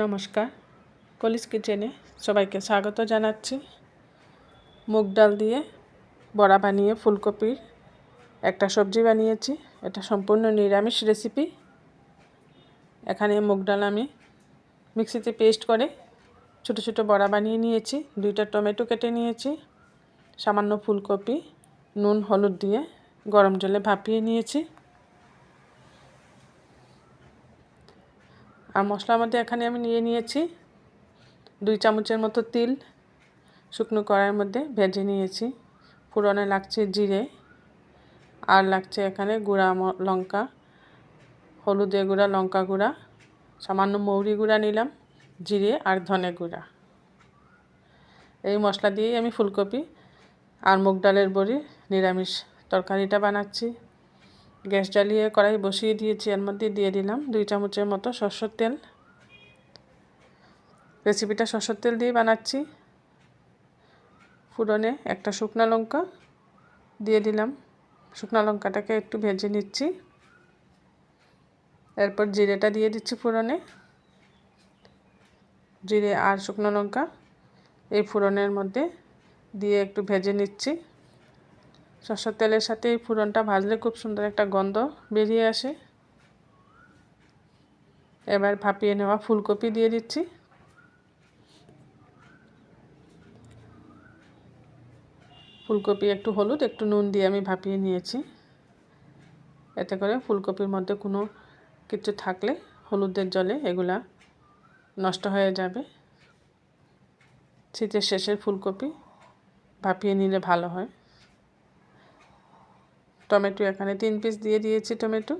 নমস্কার। কলিস কিচেনে সবাইকে স্বাগত জানাচ্ছি। মুগ ডাল দিয়ে বড়া বানিয়ে, ফুলকপির একটা সবজি বানিয়েছি। এটা সম্পূর্ণ নিরামিষ রেসিপি। এখানে মুগ ডাল আমি মিক্সিতে পেস্ট করে ছোটো ছোটো বড়া বানিয়ে নিয়েছি। দুইটা টমেটো কেটে নিয়েছি। সামান্য ফুলকপি, নুন, হলুদ দিয়ে গরম জলে ভাপিয়ে নিয়েছি। আর মশলার মধ্যে এখানে আমি নিয়ে নিয়েছি দুই চামচের মতো তিল, শুকনো কড়াইয়ের মধ্যে ভেজে নিয়েছি। ফোড়নে লাগছে জিরে আর লাগছে এখানে গুঁড়া লঙ্কা, হলুদে গুঁড়া, লঙ্কা গুঁড়া, সামান্য মৌরি গুঁড়া নিলাম, জিরে আর ধনে গুঁড়া। এই মশলা দিয়েই আমি ফুলকপি আর মুগ ডালের বড়ি নিরামিষ তরকারিটা বানাচ্ছি। গ্যাস জ্বালিয়ে কড়াই বসিয়ে দিয়েছি, এর মধ্যে দিয়ে দিলাম দুই চামচের মতো সরষের তেল। রেসিপিটা সরষের তেল দিয়ে বানাচ্ছি। ফুরনে একটা শুকনা লঙ্কা দিয়ে দিলাম। শুকনো লঙ্কাটাকে একটু ভেজে নিচ্ছি। এরপর জিরেটা দিয়ে দিচ্ছি ফুরনে জিরে আর শুকনো লঙ্কা এই ফুরনের মধ্যে দিয়ে একটু ভেজে নিচ্ছি। সরষের তেলের সাথে এই ফুরনটা ভাজলে খুব সুন্দর একটা গন্ধ বেরিয়ে আসে। এবার ভাপিয়ে নেওয়া ফুলকপি দিয়ে দিচ্ছি। ফুলকপি একটু হলুদ, একটু নুন দিয়ে আমি ভাপিয়ে নিয়েছি। এতে করে ফুলকপির মধ্যে কোনো কিছু থাকলে হলুদের জলে এগুলা নষ্ট হয়ে যাবে। শীতের শেষের ফুলকপি ভাপিয়ে নিলে ভালো হয়। টমেটো এখানে তিন পিস দিয়ে দিয়েছি টমেটো।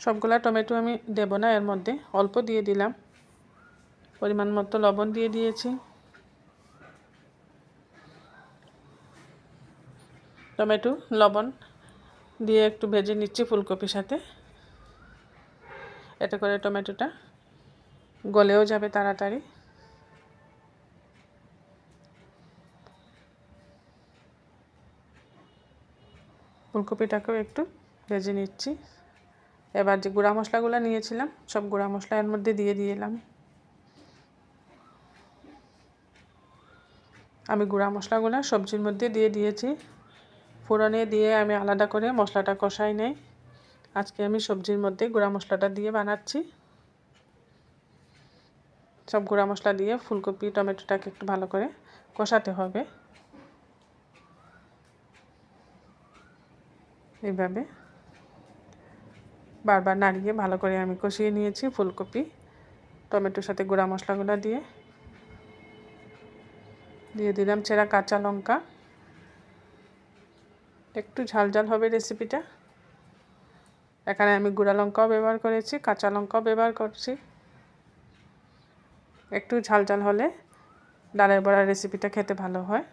সবগুলা টমেটো আমি দেব না, এর মধ্যে অল্প দিয়ে দিলাম। পরিমাণ মতো লবণ দিয়ে দিয়েছি। টমেটো, লবণ দিয়ে একটু ভেজে নিচ্ছি ফুলকপির সাথে। এতে করে টমেটোটা গলেও যাবে তাড়াতাড়ি। ফুলকপিটাকেও একটু ভেজে নিচ্ছি। এবার যে গুঁড়া মশলাগুলো নিয়েছিলাম, সব গুঁড়া মশলা এর মধ্যে দিয়ে দিলাম। আমি গুঁড়া মশলাগুলো সবজির মধ্যে দিয়ে দিয়েছি। ফোড়নে দিয়ে আমি আলাদা করে মশলাটা কষাই নেই। আজকে আমি সবজির মধ্যে গুঁড়া মশলাটা দিয়ে বানাচ্ছি। সব গুঁড়া মশলা দিয়ে ফুলকপি, টমেটোটাকে একটু ভালো করে কষাতে হবে। এইভাবে। বারবার নাড়িয়ে ভালো করে আমি কষিয়ে নিয়েছি ফুলকপি, টমেটোর সাথে গুঁড়া মশলাগুলো দিয়ে। দিয়ে দিলাম চেরা কাঁচা লঙ্কা। একটু ঝাল ঝাল হবে রেসিপিটা। এখানে আমি গুঁড়া লঙ্কাও ব্যবহার করেছি, কাঁচা লঙ্কাও ব্যবহার করছি। একটু ঝাল ঝাল হলে ডালের বড়ার রেসিপিটা খেতে ভালো হয়।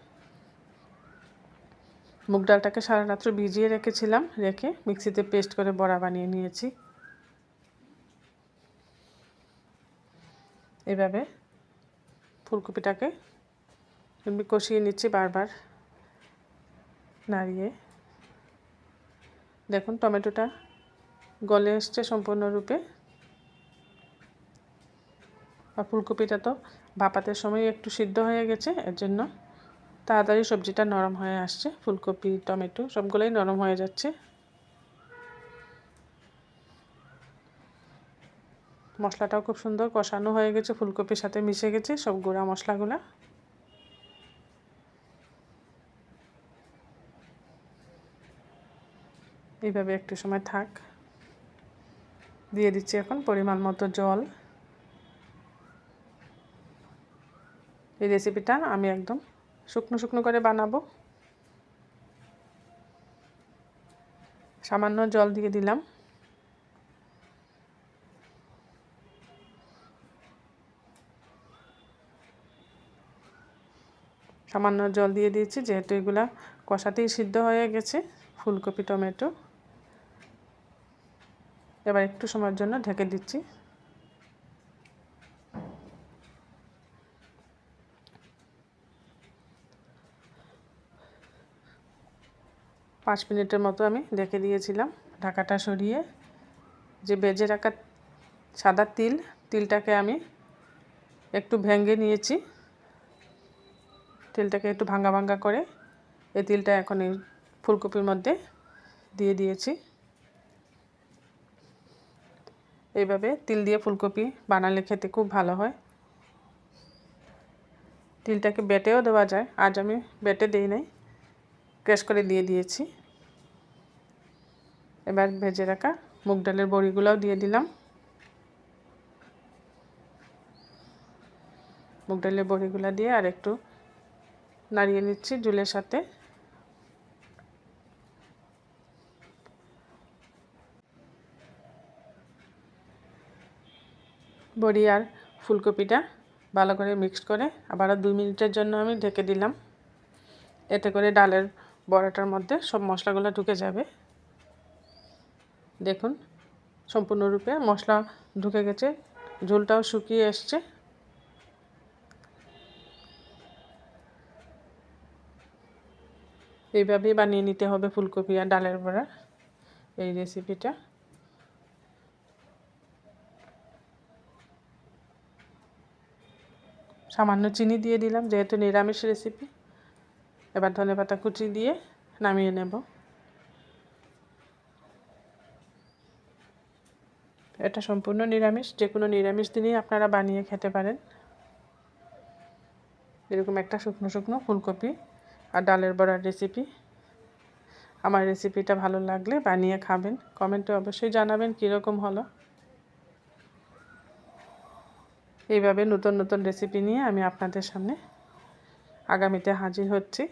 মুগ ডালটাকে সারা রাত্র ভিজিয়ে রেখেছিলাম, রেখে মিক্সিতে পেস্ট করে বড়া বানিয়ে নিয়েছি। এভাবে ফুলকপিটাকে এমনি কষিয়ে নিচ্ছি বারবার নাড়িয়ে। দেখুন, টমেটোটা গলে এসছে সম্পূর্ণরূপে। আর ফুলকপিটা তো ভাপাতের সময় একটু সিদ্ধ হয়ে গেছে, এর জন্য তাড়াতাড়ি সবজিটা নরম হয়ে আসছে। ফুলকপি, টমেটো সবগুলোই নরম হয়ে যাচ্ছে। মশলাটাও খুব সুন্দর কষানো হয়ে গেছে, ফুলকপির সাথে মিশে গেছে সব গুঁড়া মশলাগুলো। এইভাবে একটু সময় থাক। দিয়ে দিচ্ছি এখন পরিমাণ মতো জল। এই রেসিপিটা আমি একদম শুকনো শুকনো করে বানাবো। সামান্য জল দিয়ে দিলাম। সামান্য জল দিয়ে দিয়েছি, যেহেতু এগুলা কষাতেই সিদ্ধ হয়ে গেছে, ফুলকপি, টমেটো। এবার একটু সময়ের জন্য ঢেকে দিচ্ছি। পাঁচ মিনিটের মতো আমি রেখে দিয়েছিলাম। ঢাকাটা সরিয়ে যে বেজে রাখা সাদা তিল, তিলটাকে আমি একটু ভেঙে নিয়েছি। তিলটাকে একটু ভাঙ্গা ভাঙ্গা করে এই তিলটা এখন এই ফুলকপির মধ্যে দিয়ে দিয়েছি। এইভাবে তিল দিয়ে ফুলকপি বানালে খেতে খুব ভালো হয়। তিলটাকে বেটেও দেওয়া যায়। আজ আমি বেটে দিই নাই। ক্রেশ করে দিয়ে দিয়েছি। এবার ভেজে রাখা মুগ ডালের বড়িগুলোও দিয়ে দিলাম। মুগ ডালের বড়িগুলো দিয়ে আর একটু নাড়িয়ে নিচ্ছি জুলের সাথে। বড়ি আর ফুলকপিটা ভালো করে মিক্সড করে আবারও দুই মিনিটের জন্য আমি ঢেকে দিলাম। এতে করে ডালের বড়াটার মধ্যে সব মশলাগুলো ঢুকে যাবে। দেখুন, সম্পূর্ণরূপে মশলা ঢুকে গেছে, ঝোলটাও শুকিয়ে এসছে। এইভাবেই বানিয়ে নিতে হবে ফুলকপি আর ডালের বড়া, এই রেসিপিটা সামান্য চিনি দিয়ে দিলাম, যেহেতু নিরামিষ রেসিপি এবার ধনে পাতা কুচি দিয়ে নামিয়ে নেব। এটা সম্পূর্ণ নিরামিষ যে কোনো নিরামিষ দিনই আপনারা বানিয়ে খেতে পারেন। এরকম একটা শুকনো শুকনো ফুলকপি আর ডালের বড়ার রেসিপি আমার রেসিপিটা ভালো লাগলে বানিয়ে খাবেন। কমেন্টে অবশ্যই জানাবেন কীরকম হলো। এইভাবে নতুন নতুন রেসিপি নিয়ে আমি আপনাদের সামনে আগামীতে হাজির হচ্ছি।